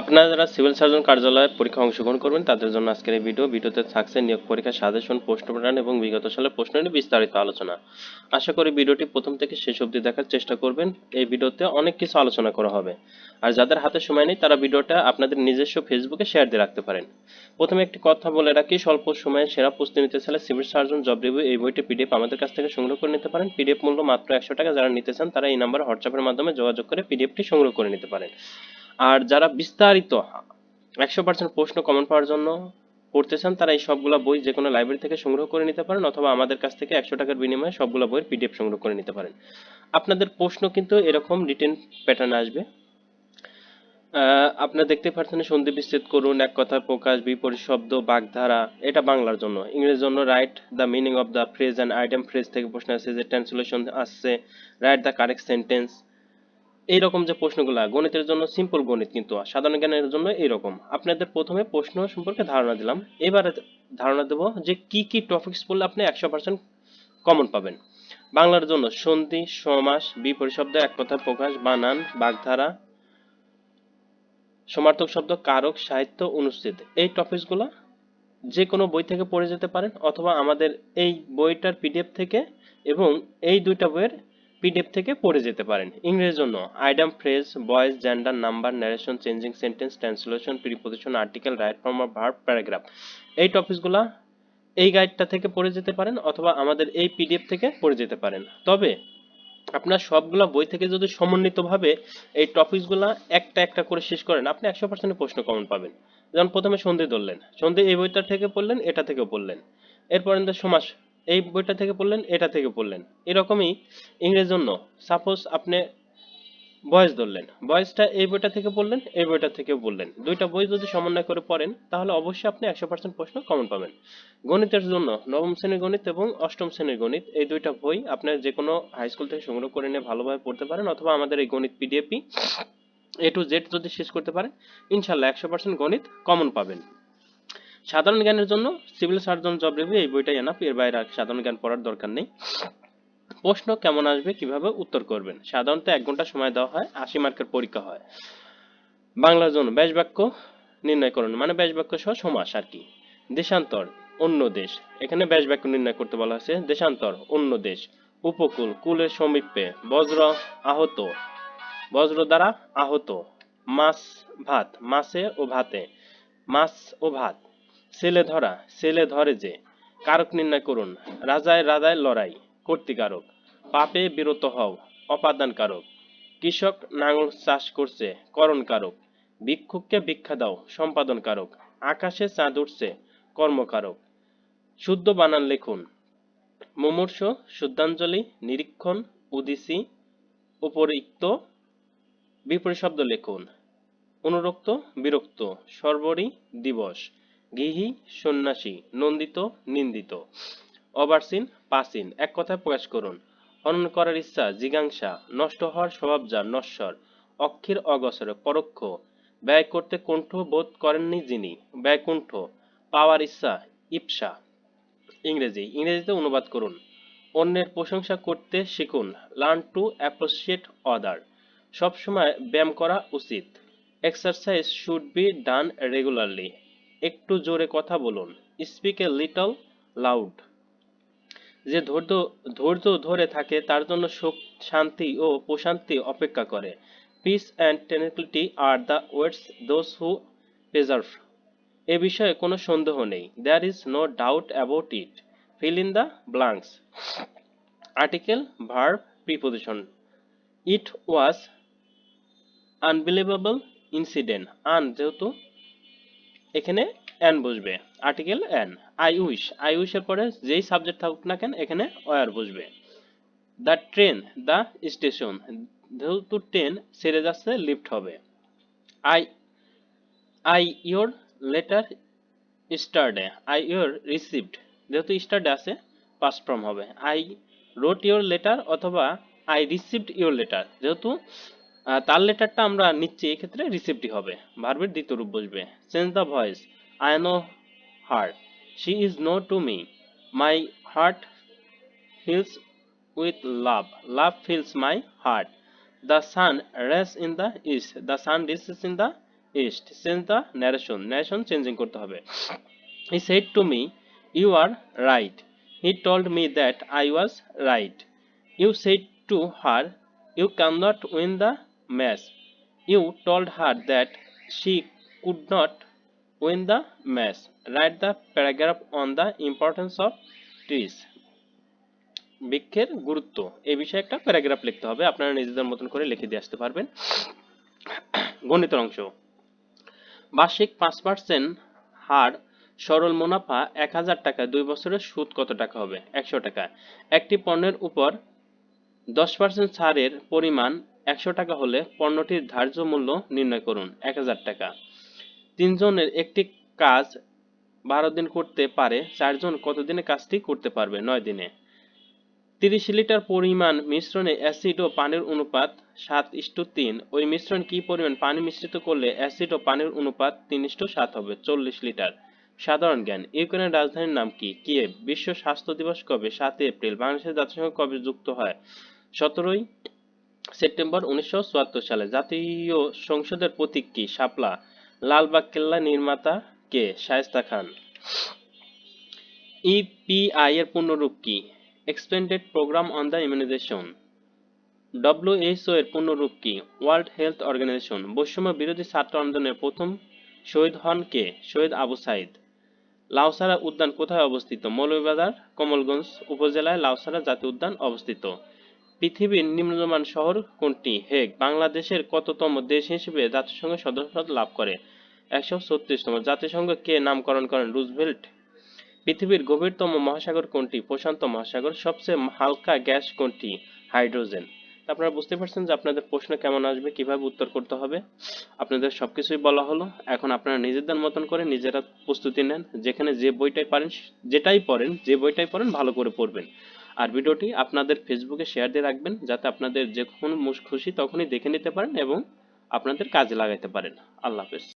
আপনারা যারা civil surgeon কার্যালয়ে পরীক্ষা অংশগ্রহণ করবেন, তাদের জন্য আজকের এই ভিডিও। ভিডিওতে থাকছে নিয়োগ পরীক্ষার সাজেশন, প্রশ্ন প্রদান এবং বিগত সালের প্রশ্ন নিয়ে বিস্তারিত আলোচনা। আশা করি ভিডিওটি প্রথম থেকে শেষ অবধি দেখার চেষ্টা করবেন। এই ভিডিওতে অনেক কিছু আলোচনা করা হবে। আর যাদের হাতে সময় নেই, তারা ভিডিওটা আপনাদের নিজস্ব ফেসবুকে শেয়ার দিয়ে রাখতে পারেন। প্রথমে একটি কথা বলে রাখি, স্বল্প সময়ে সেরা প্রস্তুতি নিতে চাইলে সিভিল সার্জন জব রিভিউ এই বইটি পিডিএফ আমাদের কাছ থেকে সংগ্রহ করে নিতে পারেন। পিডিএফ মূল্য মাত্র একশো টাকা। যারা নিতে চান, তারা এই নাম্বার হোয়াটসঅ্যাপের মাধ্যমে যোগাযোগ করে পিডিএফটি সংগ্রহ করে নিতে পারেন। আর যারা বিস্তারিত একশো পার্সেন্ট প্রশ্ন কমন পাওয়ার জন্য পড়তে চান, তারা এই সবগুলা বই যে কোনো লাইব্রেরি থেকে সংগ্রহ করে নিতে পারেন অথবা আমাদের কাছ থেকে একশো টাকার বিনিময়ে সবগুলা বইয়ের পিডিএফ সংগ্রহ করে নিতে পারেন। আপনাদের প্রশ্ন কিন্তু এরকম রিটেন প্যাটার্নে আসবে। আপনারা দেখতে পাচ্ছেন সন্ধি বিচ্ছেদ করুন, এক কথায় প্রকাশ, বিপরীত শব্দ, বাগধারা, এটা বাংলার জন্য। ইংরেজির জন্য right the meaning of the phrase and idiom phrase থেকে প্রশ্ন আসছে যে ট্রান্সলেশন আসছে রাইট দ্য কারেক্ট সেন্টেন্স এইরকম যে প্রশ্নগুলো, গণিতের জন্য সিম্পল গণিত কিন্তু, সাধারণ জ্ঞানের জন্য এইরকম। আপনাদের প্রথমে প্রশ্ন সম্পর্কে ধারণা দিলাম। এবারে ধারণা দেব যে কি কি টপিকস পড়লে আপনি একশো পার্সেন্ট কমন পাবেন। বাংলার জন্য সন্ধি, সমাস, বিপরীত শব্দ এক কথায় প্রকাশ, বানান, বাগধারা, সমার্থক শব্দ, কারক, সাহিত্য অনুষ্ঠিত এই টপিকসগুলো যে কোনো বই থেকে পড়ে যেতে পারেন অথবা আমাদের এই বইটার পিডিএফ থেকে এবং এই দুইটা বইয়ের পিডিএফ থেকে পড়ে যেতে পারেন। ইংরেজির জন্য idiom, phrase voice gender, number, narration, changing sentence, translation, preposition, article, right form of verb, paragraph. এই টপিকসগুলো এই গাইডটা থেকে পড়ে যেতে পারেন অথবা আমাদের এই পিডিএফ থেকে পড়ে যেতে পারেন। তবে আপনার সবগুলা বই থেকে যদি সমন্বিতভাবে এই টপিকসগুলা একটা একটা করে শেষ করেন, আপনি একশো পার্সেন্ট প্রশ্ন কমন পাবেন। যেমন প্রথমে সন্ধি ধরলেন। সন্ধি এই বইটা থেকে পড়লেন, এটা থেকে পড়লেন। এরপর সমাস এই বইটা থেকে পড়লেন, এটা থেকে পড়লেন। এরকমই ইংরেজির জন্য সাপোজ আপনি বয়স ধরলেন, বয়সটা এই বইটা থেকে পড়লেন, এই বইটা থেকে পড়লেন। দুইটা বই যদি সমন্বয় করে পড়েন, তাহলে অবশ্যই আপনি একশো পার্সেন্ট প্রশ্ন কমন পাবেন। গণিতের জন্য নবম শ্রেণির গণিত এবং অষ্টম শ্রেণির গণিত, এই দুইটা বই আপনার যে কোনো হাই স্কুল থেকে সংগ্রহ করে নিয়ে ভালোভাবে পড়তে পারেন, অথবা আমাদের এই গণিত পিডিএফই এ টু জেড যদি শেষ করতে পারেন, ইনশাল্লাহ একশো পার্সেন্ট গণিত কমন পাবেন। সাধারণ জ্ঞানের জন্য সিভিল সার্জন জব রিভিউ এই বইটাই এনাফ এর বাইরে আর সাধারণ জ্ঞান পড়ার দরকার নেই। প্রশ্ন কেমন আসবে, কীভাবে উত্তর করবেন? সাধারণত এক ঘণ্টা সময় দেওয়া হয়, আশি মার্কের পরীক্ষা হয়। বাংলার জন্য ব্যাস বাক্য নির্ণয় করুন মানে ব্যাস বাক্য সহ সমাস আর কি। দেশান্তর, অন্য দেশ। এখানে ব্যাস বাক্য নির্ণয় করতে বলা হয়েছে, দেশান্তর, অন্য দেশ। উপকূল, কুলের সমীপে, বজ্র আহত। বজ্র দ্বারা আহত, মাছ ভাত, মাছে ও ভাতে। মাছ ও ভাত। ছেলে ধরা, ছেলে ধরে যে। কারক নির্ণয় করুন, রাজায় রাজায় লড়াই, কর্তিকারক। পাপে বিরত হও অপাদান কারক কৃষক নাঙল চাষ করছে করণ কারক ভিক্ষুককে ভিক্ষা দাও সম্পাদন কারক আকাশে চাঁদ উঠছে, কর্মকারক। শুদ্ধ বানান লিখুন। মুমূর্ষ, শুদ্ধাঞ্জলি, নিরীক্ষণ, উদিসি, উপরিক্ত, বিপরীত শব্দ লিখুন। অনুরক্ত, বিরক্ত, সর্বরী, দিবস। গৃহী, সন্ন্যাসী, নন্দিত, নিন্দিত। অবার্সিন, পাসিন, এক কথায় প্রকাশ করুন। হনন করার ইচ্ছা, জিজ্ঞাসা, নষ্ট হওয়ার স্বভাব যা নশ্বর, অক্ষের অগসর পরোক্ষ। ব্যয় করতে কুণ্ঠ বোধ করেননি যিনি, ব্যয়কুণ্ঠ। পাওয়ার ইচ্ছা, ইপসা। ইংরেজি, ইংরেজিতে অনুবাদ করুন। অন্যের প্রশংসা করতে শিখুন। লার্ন টু অ্যাপ্রিসিয়েট অদার সবসময় ব্যায়াম করা উচিত। Exercise should be done regularly. একটু জোরে কথা বলুন। স্পিক এ লিটল লাউড যে ধৈর্য ধৈর্য ধরে থাকে, তার জন্য সুখ শান্তি ও প্রশান্তি অপেক্ষা করে। Peace and tranquillity are the waits those who preserve এ বিষয়ে কোনো সন্দেহ নেই। There is no doubt about it fill in the blanks article verb preposition it was unbelievable incident an যেহেতু এখানে অ্যান বসবে। Article an I wish I উইশের পরে যেই subject থাকুক না কেন, এখানে ওয়ার বসবে। দ্য ট্রেন দ্য স্টেশন যেহেতু ট্রেন ছেড়ে যাচ্ছে লিফট হবে। I I your letter yesterday I your received যেহেতু স্টার্ডে আছে পাস ফর্ম হবে। আই রোট ইয়োর লেটার অথবা আই রিসিভড ইয়োর লেটার যেহেতু তার লেটারটা আমরা নিচ্ছি এক্ষেত্রে রিসিভডই হবে। ভার্বের দ্বিতীয় রূপ বসবে। Change the voice I know her she is known to me my heart fills with love love fills my heart the sun rise in the east the sun rises in the east change the narration narration changing করতে হবে। He said to me you are right he told me that I was right. You said to her, You cannot win the match. You told her that she could not win the match. Write the paragraph on the importance of trees. বৃক্ষের গুরুত্ব। এই বিষয়ে একটা paragraph লিখতে হবে। আপনারা নিজেদের মতন করে লিখে দিয়ে আসতে পারবেন। গণিতের অংশ। বার্ষিক পাঁচ পার্সেন্ট হার সরল মুনাফা এক হাজার টাকা। দুই বছরের সুদ কত টাকা হবে? একশো টাকা। একটি পণ্যের উপর দশ পার্সেন্ট ছাড়ের পরিমাণ একশো টাকা হলে পণ্যটির ধার্য মূল্য নির্ণয় করুন, এক হাজার টাকা। তিনজনের একটি কাজ বারো দিন করতে পারে, চারজন কতদিনে কাজটি করতে পারবে? নয় দিনে। তিরিশ লিটার পরিমাণ মিশ্রণে অ্যাসিড ও পানির অনুপাত সাত ইস্টু তিন। ওই মিশ্রণ কি পরিমাণ পানি মিশ্রিত করলে অ্যাসিড ও পানির অনুপাত তিন ইস্টু সাত হবে? চল্লিশ লিটার। সাধারণ জ্ঞান, ইউক্রেনের রাজধানীর নাম কি? কিয়েভ বিশ্ব স্বাস্থ্য দিবস কবে? সাতই এপ্রিল। বাংলাদেশের জাতিসংঘ কবে যুক্ত হয়? সতেরোই সেপ্টেম্বর উনিশশো চুয়াত্তর সালে জাতীয় সংসদের প্রতীক কি? শাপলা। লালবাগ কেল্লা নির্মাতা কে? শায়েস্তা খান। ইপিআই এর পূর্ণরূপ কি? Expanded programme on the immunization WHO এর পূর্ণরূপ কি? ওয়ার্ল্ড হেলথ অর্গানাইজেশন বৈষম্য বিরোধী ছাত্র আন্দোলনের প্রথম শহীদ হন কে? শহীদ আবু সাইদ। লাউসারা উদ্যান কোথায় অবস্থিত? মৌলভীবাজার, কমলগঞ্জ উপজেলায় লাউসারা জাতীয় উদ্যান অবস্থিত। পৃথিবীর নিম্নমান শহর কোনটি? হেগ, বাংলাদেশের কততম দেশ হিসেবে জাতিসংঘ সদস্যপদ লাভ করে? একশো ছত্রিশতম। জাতিসংঘ কে নামকরণ করেন রুজভেল্ট? পৃথিবীর গভীরতম মহাসাগর কোনটি? প্রশান্ত মহাসাগর। সবচেয়ে হালকা গ্যাস কোনটি? হাইড্রোজেন। আপনারা বুঝতে পারছেন যে আপনাদের প্রশ্ন কেমন আসবে, কীভাবে উত্তর করতে হবে? আপনাদের সবকিছুই বলা হলো। এখন আপনারা নিজেদের মতন করে নিজেরা প্রস্তুতি নেন। যেখানে যে বইটাই পারেন, যেটাই পড়েন, যে বইটাই পড়েন, ভালো করে পড়বেন। আর ভিডিওটি আপনাদের ফেসবুকে শেয়ার দিয়ে রাখবেন যাতে আপনাদের যখন খুশি তখনই দেখে নিতে পারেন এবং আপনাদের কাজে লাগাইতে পারেন। আল্লাহ হাফেজ।